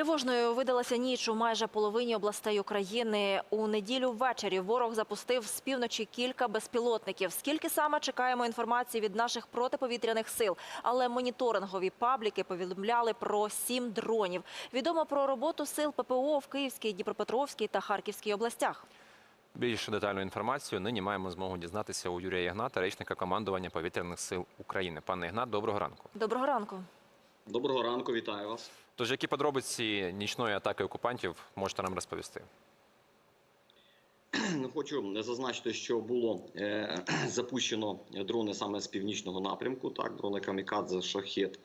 Тривожною видалася ніч у майже половині областей України. У неділю ввечері ворог запустив з півночі кілька безпілотників. Скільки саме чекаємо інформації від наших протиповітряних сил, але моніторингові пабліки повідомляли про сім дронів. Відомо про роботу сил ППО в Київській, Дніпропетровській та Харківській областях. Більш детальну інформацію нині маємо змогу дізнатися у Юрія Ігната, речника командування повітряних сил України. Пане Ігнат, доброго ранку. Доброго ранку. Доброго ранку, вітаю вас. Тож, які подробиці нічної атаки окупантів можете нам розповісти? Хочу зазначити, що було е, запущено дрони саме з північного напрямку. Так, дрони Камікадзе Шахет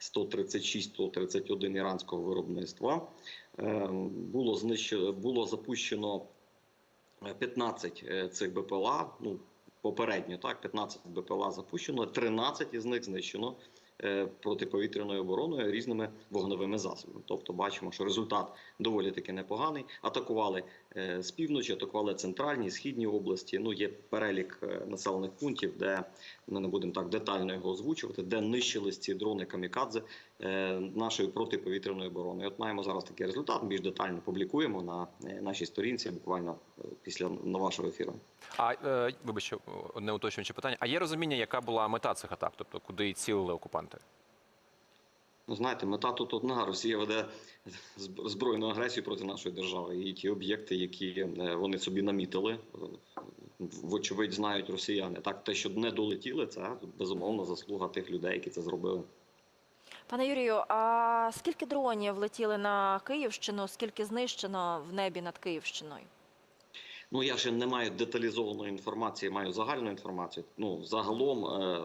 136-131 іранського виробництва. Е, було знищено, було запущено 15 е, цих БПЛА. Ну попередньо так, 15 БПЛА запущено, 13 із них знищено протиповітряною обороною різними вогневими засобами. Тобто, бачимо, що результат доволі таки непоганий. Атакували е, з півночі, атакували центральні, східні області. Ну є перелік е, населених пунктів, де ми не будемо так детально його озвучувати, де нищились ці дрони камікадзе е, нашої протиповітряної оборони. От маємо зараз такий результат. Більш детально публікуємо на е, нашій сторінці, буквально е, після на вашого ефіру. А е, вибачте, одне уточнююче питання. А є розуміння, яка була мета цих атак? Тобто, куди цілили окупанти? Ну, знаєте, мета тут одна. Росія веде збройну агресію проти нашої держави. І ті об'єкти, які е, вони собі намітили, е, вочевидь знають росіяни. Так, те, що не долетіли, це безумовно заслуга тих людей, які це зробили. Пане Юрію, а скільки дронів летіли на Київщину? Скільки знищено в небі над Київщиною? Ну я ще не маю деталізованої інформації, маю загальну інформацію. Ну загалом е,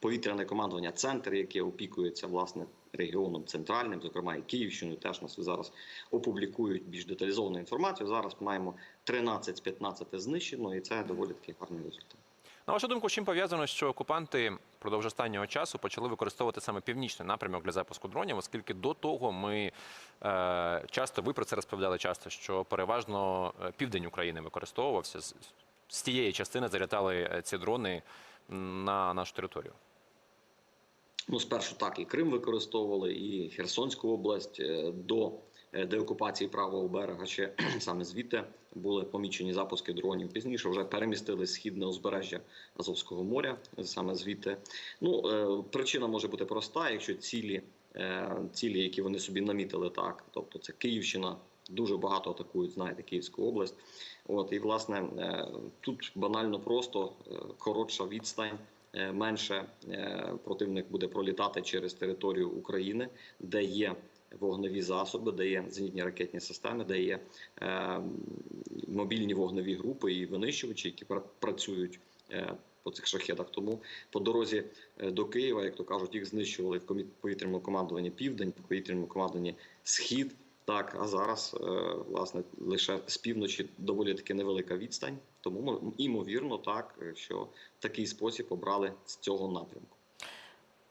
повітряне командування, центр, яке опікується власне регіоном центральним, зокрема і Київщиною, теж нас зараз опублікують більш деталізовану інформацію. Зараз маємо 13 з 15 знищено, і це доволі такий гарний результат. На вашу думку, чим пов'язано, що окупанти впродовж останнього часу почали використовувати саме північний напрямок для запуску дронів, оскільки до того ми е, часто, ви про це розповідали часто, що переважно е, південь України використовувався. З, з тієї частини залітали е, ці дрони на нашу територію. Ну, спершу так і Крим використовували, і Херсонську область е, до деокупації правого берега. Ще саме звідти були помічені запуски дронів. Пізніше вже перемістили східне узбережжя Азовського моря, е, саме звідти. Ну е, причина може бути проста, якщо цілі, е, цілі, які вони собі намітили, так, тобто це Київщина. Дуже багато атакують, знаєте, Київську область. От і власне е, тут банально просто е, коротша відстань. Е, менше е, противник буде пролітати через територію України, де є вогневі засоби, де є зенітні ракетні системи, де є е, мобільні вогневі групи і винищувачі, які пра- працюють. е, По цих шахедах тому по дорозі е, до Києва, як то кажуть, їх знищували в повітряному командуванні Південь, в повітряному командуванні Схід. Так, а зараз е, власне лише з півночі доволі таки невелика відстань. Тому імовірно, так е, що такий спосіб обрали з цього напрямку.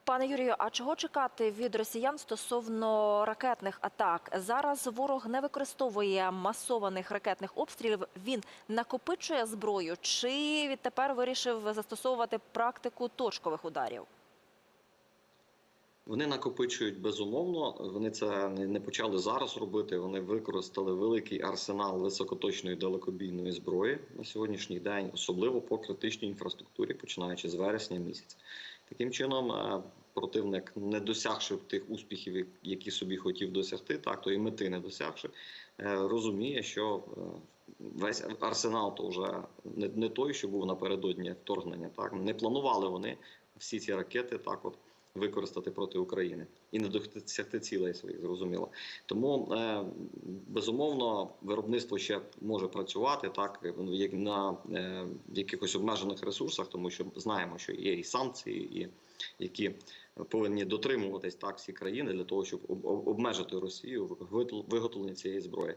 Пане Юрію, а чого чекати від росіян стосовно ракетних атак? Зараз ворог не використовує масованих ракетних обстрілів. Він накопичує зброю чи відтепер вирішив застосовувати практику точкових ударів? Вони накопичують безумовно. Вони це не почали зараз робити. Вони використали великий арсенал високоточної далекобійної зброї на сьогоднішній день, особливо по критичній інфраструктурі, починаючи з вересня місяця. Таким чином, е, противник, не досягши тих успіхів, які собі хотів досягти, так то і мети не досягши, е, розуміє, що е, весь арсенал то вже не, той, що був напередодні вторгнення. Так не планували вони всі ці ракети так от використати проти України і не досягти цілей своїх, зрозуміло. Тому е, безумовно виробництво ще може працювати так як на е, якихось обмежених ресурсах, тому що знаємо, що є і санкції, і які повинні дотримуватись так всі країни для того, щоб об- об- обмежити Росію в виготовленні цієї зброї.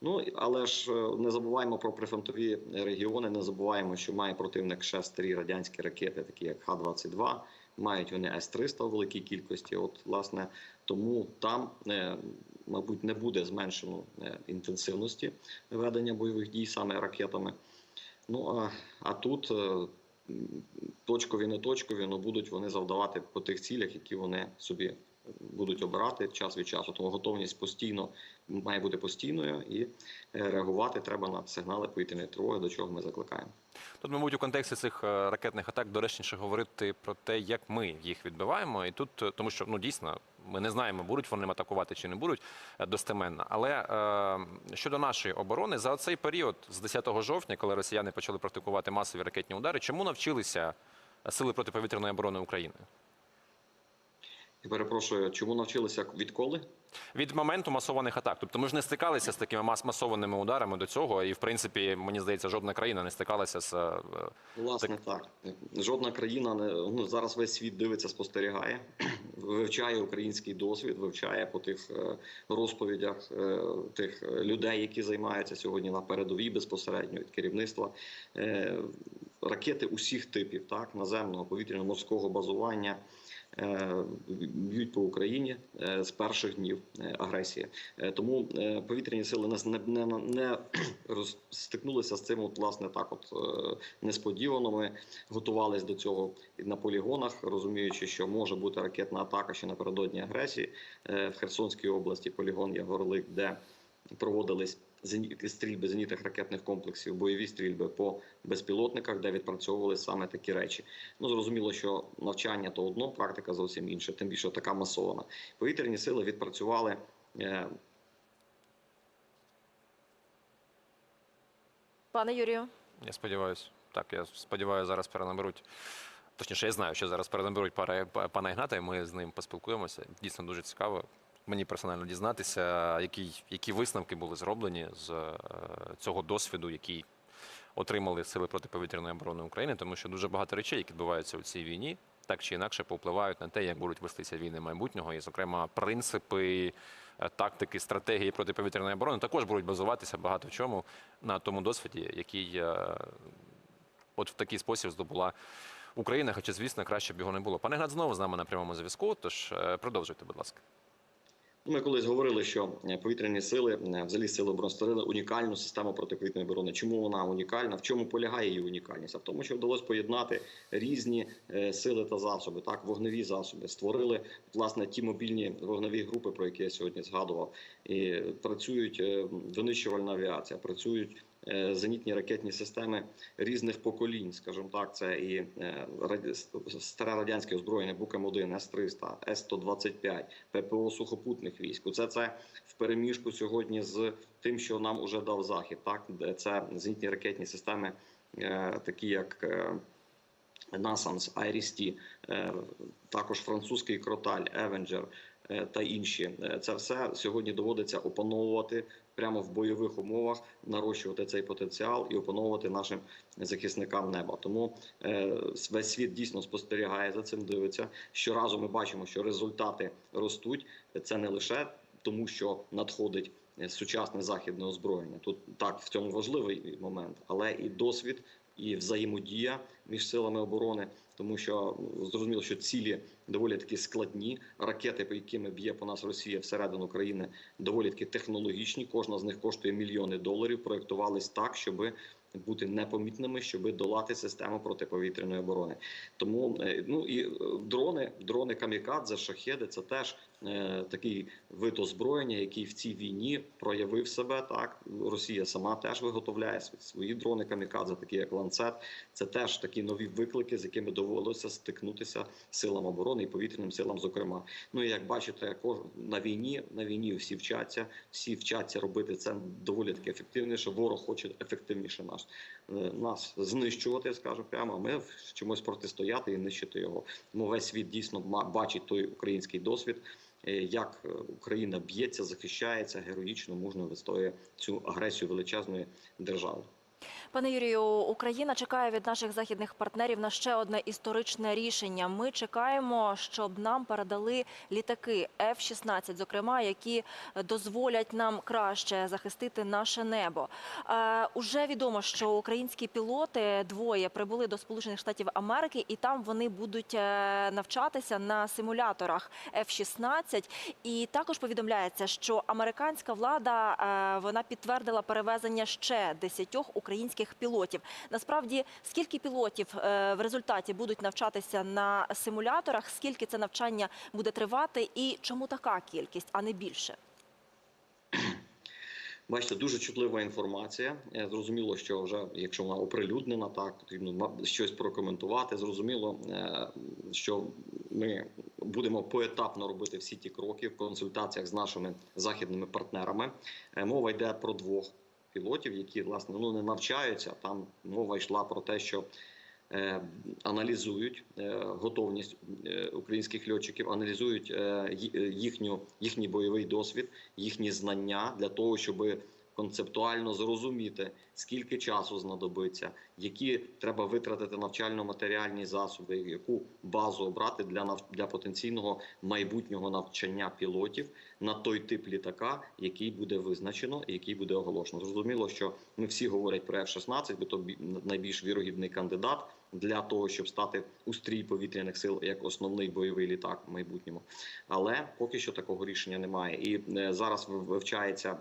Ну але ж е, не забуваємо про прифронтові регіони. Не забуваємо, що має противник ще старі радянські ракети, такі як Х-22, Мають вони С-300 у великій кількості. От, власне, тому там, е, мабуть, не буде зменшено е, інтенсивності ведення бойових дій саме ракетами. Ну а, а тут е, точкові, не точкові, але будуть вони завдавати по тих цілях, які вони собі будуть обирати час від часу. Тому готовність постійно має бути постійною і е, реагувати треба на сигнали повітряної тривоги, до чого ми закликаємо. Тут, мабуть, у контексті цих е, ракетних атак доречніше говорити про те, як ми їх відбиваємо. І тут, е, тому що ну дійсно ми не знаємо, будуть вони атакувати чи не будуть достеменно. Але е, щодо нашої оборони, за цей період з 10 жовтня, коли росіяни почали практикувати масові ракетні удари, чому навчилися сили протиповітряної оборони України? І перепрошую, чому навчилися відколи? Від моменту масованих атак. Тобто ми ж не стикалися з такими мас масованими ударами до цього, і в принципі, мені здається, жодна країна не стикалася з е, Власне, так. Жодна країна не ну зараз весь світ дивиться, спостерігає, вивчає український досвід, вивчає по тих е, розповідях е, тих людей, які займаються сьогодні на передовій безпосередньо від керівництва. Ракети усіх типів, так наземного, повітряно морського базування. Е, Б'ють по Україні е, з перших днів е, агресії, тому повітряні сили нас не, не, не роз- стикнулися з цим, от, власне, так, от несподівано. Ми готувалися до цього на полігонах, розуміючи, що може бути ракетна атака ще напередодні агресії. В Херсонській області полігон є Горлик, де проводились стрільби зенітних ракетних комплексів, бойові стрільби по безпілотниках, де відпрацьовували саме такі речі. Ну зрозуміло, що навчання то одно, практика зовсім інша, тим більше така масована. Повітряні сили відпрацювали. е, Пане Юрію. Я сподіваюся. Так, я сподіваюся, зараз перенаберуть. Точніше, я знаю, що зараз перенаберуть пара- пана Ігната, і ми з ним поспілкуємося. Дійсно дуже цікаво мені персонально дізнатися, які, які висновки були зроблені з е, цього досвіду, який отримали сили протиповітряної оборони України, тому що дуже багато речей, які відбуваються у цій війні, так чи інакше повпливають на те, як будуть вестися війни майбутнього, і, зокрема, принципи, е, тактики, стратегії протиповітряної оборони також будуть базуватися багато в чому на тому досвіді, який е, от в такий спосіб здобула Україна, хоча, звісно, краще б його не було. Пане Гнат знову з нами на прямому зв'язку. Тож продовжуйте, будь ласка. Ну, Ми колись говорили, що е, повітряні сили, е, взагалі сили оборони створили унікальну систему протиповітряної оборони. Чому вона унікальна? В чому полягає її унікальність? А в тому, що вдалося поєднати різні е, сили та засоби, так вогневі засоби, створили власне ті мобільні вогневі групи, про які я сьогодні згадував. І працюють винищувальна авіація, працюють. Е, Зенітні ракетні системи різних поколінь, скажімо так, це і е, старе радянське озброєння БУК-М1, С-300, С-125, ППО сухопутних військ. Це це в переміжку сьогодні з тим, що нам уже дав захід. Так, це зенітні ракетні системи, е, такі як IRIS-T, е, також французький кроталь, Avenger е, та інші. Е, Це все сьогодні доводиться опановувати прямо в бойових умовах, нарощувати цей потенціал і опановувати нашим захисникам неба. Тому е, весь світ дійсно спостерігає за цим, дивиться. Щоразу ми бачимо, що результати ростуть. Це не лише тому, що надходить е, сучасне західне озброєння. Тут так в цьому важливий момент, але і досвід, і взаємодія між силами оборони, тому що ну, зрозуміло, що цілі доволі такі складні. Ракети, по якими б'є по нас Росія всередину країни, доволі таки технологічні. Кожна з них коштує мільйони доларів. Проектувались так, щоби бути непомітними, щоби долати систему протиповітряної оборони. Тому е, ну і е, дрони, дрони камікадзе, шахеди це теж такий вид озброєння, який в цій війні проявив себе. Так Росія сама теж виготовляє св- свої дрони камікадзе, такі як ланцет. Це теж такі нові виклики, з якими довелося стикнутися силам оборони і повітряним силам. Зокрема, ну і як бачите, на війні на війні всі вчаться, всі вчаться робити це доволі таки ефективніше. Ворог хоче ефективніше нас е, нас знищувати, скажу прямо. а Ми вчимось протистояти і нищити його. Тому весь світ дійсно бачить той український досвід. Е, Як е, Україна б'ється, захищається героїчно, мужньо вистоює цю агресію величезної держави. Пане Юрію, Україна чекає від наших західних партнерів на ще одне історичне рішення. Ми чекаємо, щоб нам передали літаки F-16, зокрема, які дозволять нам краще захистити наше небо. Е, уже відомо, що українські пілоти двоє прибули до Сполучених Штатів Америки, і там вони будуть е, навчатися на симуляторах F-16. І також повідомляється, що американська влада е, вона підтвердила перевезення ще десятьох українських українських пілотів. Насправді, скільки пілотів е, в результаті будуть навчатися на симуляторах, скільки це навчання буде тривати, і чому така кількість, а не більше? Бачите, дуже чутлива інформація. Е, Зрозуміло, що вже якщо вона оприлюднена, так потрібно щось прокоментувати. Зрозуміло, е, що ми будемо поетапно робити всі ті кроки в консультаціях з нашими західними партнерами. Мова йде про двох пілотів, які власне ну не навчаються. Там мова йшла про те, що е, аналізують е, готовність е, українських льотчиків, аналізують е, їхню їхній бойовий досвід, їхні знання для того, щоб концептуально зрозуміти, скільки часу знадобиться, які треба витратити навчально-матеріальні засоби, яку базу обрати для нав- для потенційного майбутнього навчання пілотів на той тип літака, який буде визначено і який буде оголошено. Зрозуміло, що ми всі говорять про F-16, бо то бі- найбільш вірогідний кандидат для того, щоб стати у стрій повітряних сил як основний бойовий літак в майбутньому. Але поки що такого рішення немає. І е, зараз вивчається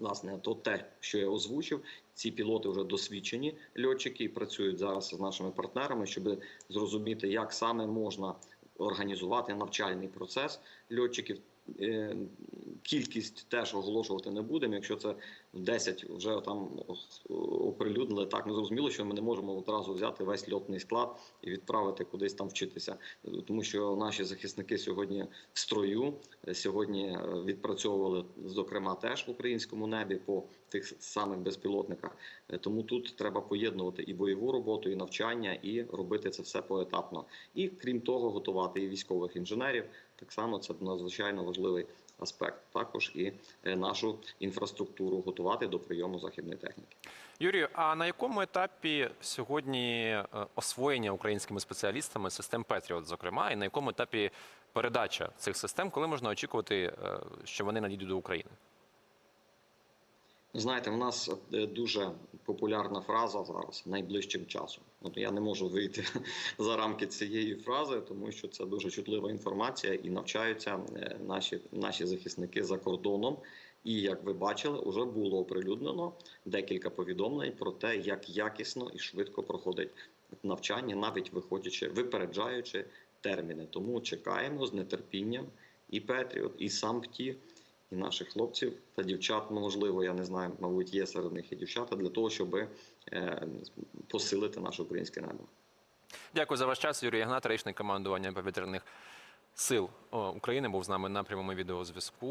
власне то те, що я озвучив. Ці пілоти вже досвідчені льотчики і працюють зараз з нашими партнерами, щоб зрозуміти, як саме можна організувати навчальний процес льотчиків. Кількість теж оголошувати не будемо. Якщо це 10 вже там оприлюднили, так ну зрозуміло, що ми не можемо одразу взяти весь льотний склад і відправити кудись там вчитися, тому що наші захисники сьогодні в строю. Сьогодні е, відпрацьовували зокрема теж в українському небі по тих самих безпілотниках. Е, Тому тут треба поєднувати і бойову роботу, і навчання, і робити це все поетапно. І крім того, готувати і військових інженерів. Так само це надзвичайно важливий аспект. Також і е, нашу інфраструктуру готувати до прийому західної техніки. Юрію, а на якому етапі сьогодні е, освоєння українськими спеціалістами систем Петріот, зокрема, і на якому етапі передача цих систем, коли можна очікувати, е, що вони надійдуть до України? Знаєте, в нас е, дуже популярна фраза зараз найближчим часом. От я не можу вийти за рамки цієї фрази, тому що це дуже чутлива інформація і навчаються е, наші, наші захисники за кордоном. І як ви бачили, вже було оприлюднено декілька повідомлень про те, як якісно і швидко проходить навчання, навіть виходячи, випереджаючи терміни. Тому чекаємо з нетерпінням і Петріот, і сам ПТІ, і наших хлопців та дівчат, ну, можливо, я не знаю, мабуть, є серед них і дівчата для того, щоб е, посилити наше українське небо. Дякую за ваш час. Юрій Ягнат, речник командування повітряних сил України, був з нами на прямому відеозв'язку.